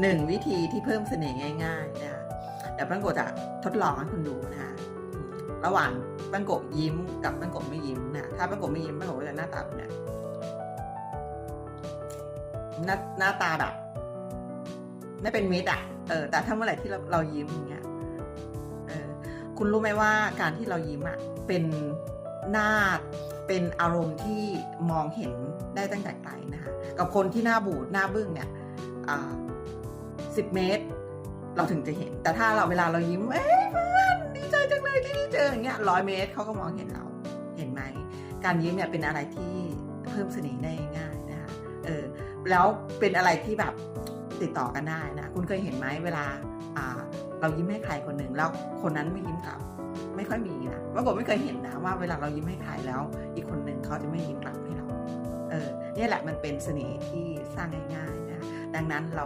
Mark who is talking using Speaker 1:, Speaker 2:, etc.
Speaker 1: หนึ่งวิธีที่เพิ่มเสน่ห์ง่ายๆนะคะเดี๋ยวปังโกจะทดลองให้คุณดูนะคะระหว่างปังโกยิ้มกับปังโกไม่ยิ้มนะถ้าปังโกไม่ยิ้มปังโกจะหน้าตาแบเนี้ยหน้าหน้าตาแบบไม่เป็นมิตรอะเออแต่ถ้าเมื่อไหร่ที่เราเรายิ้มอย่างเงี้ยเออคุณรู้ไหมว่าการที่เรายิ้มอะเป็นหน้าเป็นอารมณ์ที่มองเห็นได้ตั้งแต่ไกลนะคะกับคนที่หน้าบูดหน้าบึ้งเนี่ย อ่าสิเมตร เราถึงจะเห็น แต่ถ้าเราเวลาเรายิ้มเอ้ยเพื่อนดีใจจังเลยที่ได้เจออย่างเงี้ยร้อยเมตรเขาก็มองเห็นเราเห็นไหม การยิ้มเนี่ยเป็นอะไรที่เพิ่มเสน่ห์ได้ง่ายนะคะเออแล้วเป็นอะไรที่แบบติดต่อกันได้นะ คุณเคยเห็นไหมเวลาอ่าเรายิ้มให้ใครคนหนึ่งแล้วคนนั้นไม่ยิ้มกลับ ไม่ค่อยมีนะปรากฏไม่เคยเห็นนะว่าเวลาเรายิ้มให้ใครแล้ว อีกคนหนึ่งเขาจะไม่ยิ้มกลับให้เรา เออเนี่ยแหละมันเป็นเสน่ห์ที่สร้างง่ายๆนะดังนั้นเรา